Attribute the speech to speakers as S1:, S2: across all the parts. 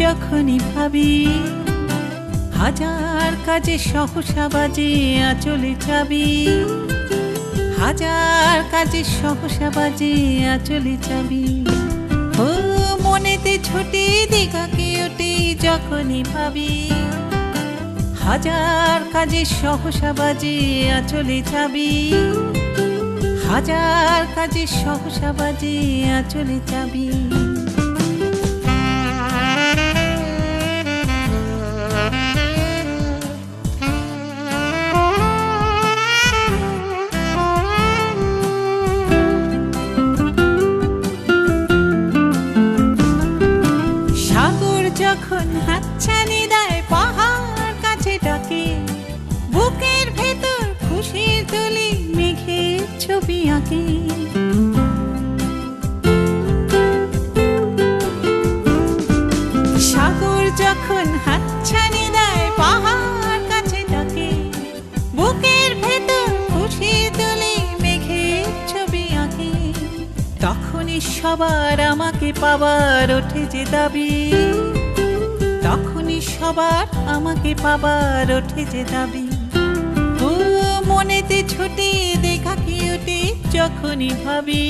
S1: যখনই ভাবি, হাজার কাজে সহসা বাজে আচলে চাবি। হাজার কাজে সহসা বাজে আচলে চাবি। ও মনেতে ছোটে দেখা কেউটি যখনই ভাবি, হাজার কাজে সহসা বাজে আচলে চাবি। হাজার কাজে সহসা বাজে আচলে চাবি। সাগর যখন কাছে বুকের ভেতর তুলি মেঘের ছবি তখনই সবার আমাকে পাবার ওঠে যে দাবি। তখনই সবার আমাকে পাবার ওঠে যে দাবি। ও মনেতে ছুটে দেখা যখনই ভাবি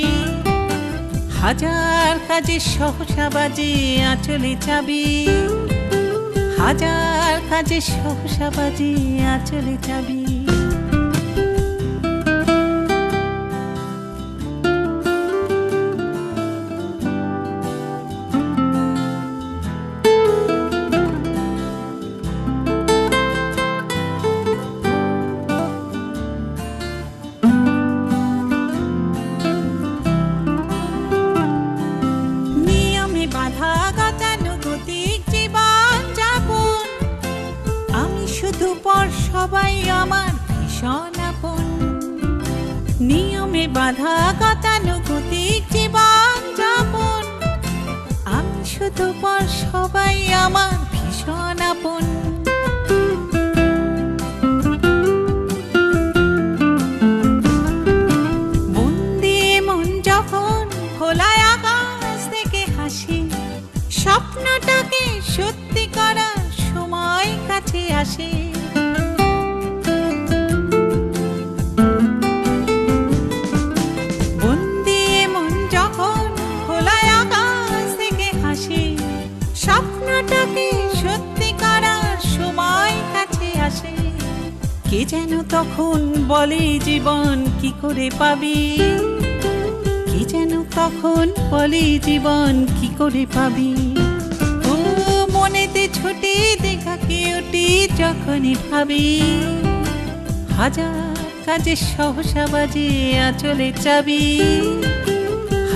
S1: হাজার কাজে সহসা বাজে আঁচলে চাবি। হাজার কাজে সহসা বাজে আঁচলে চাবি। সবাই আমার ভীষণ আপন। নিয়মে বাধা গতানুগতিক জীবন যাপন। আমি শুধু পর সবাই আমার ভীষণ আপন। স্বপ্নটাকে সত্যি করার সময় কাছে আসে। স্বপ্নটাকে সত্যি করার সময় কাছে আসে। কে যেন তখন বলে জীবন কি করে পাবি? কি যেন তখন বলে জীবন কি করে পাবি? ও মনেতে ছুটে দেখা কে ওটি যখনই ভাবি? হাজার কাজে সহসা বাজে আচলে চাবি।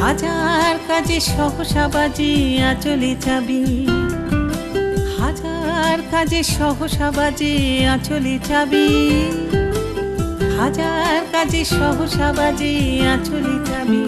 S1: হাজার কাজে সহসা বাজে আচলে চাবি। হাজার কাজে সহসা বাজে আঁচলে চাবি। হাজার কাজে সহসা বাজে আঁচলে চাবি।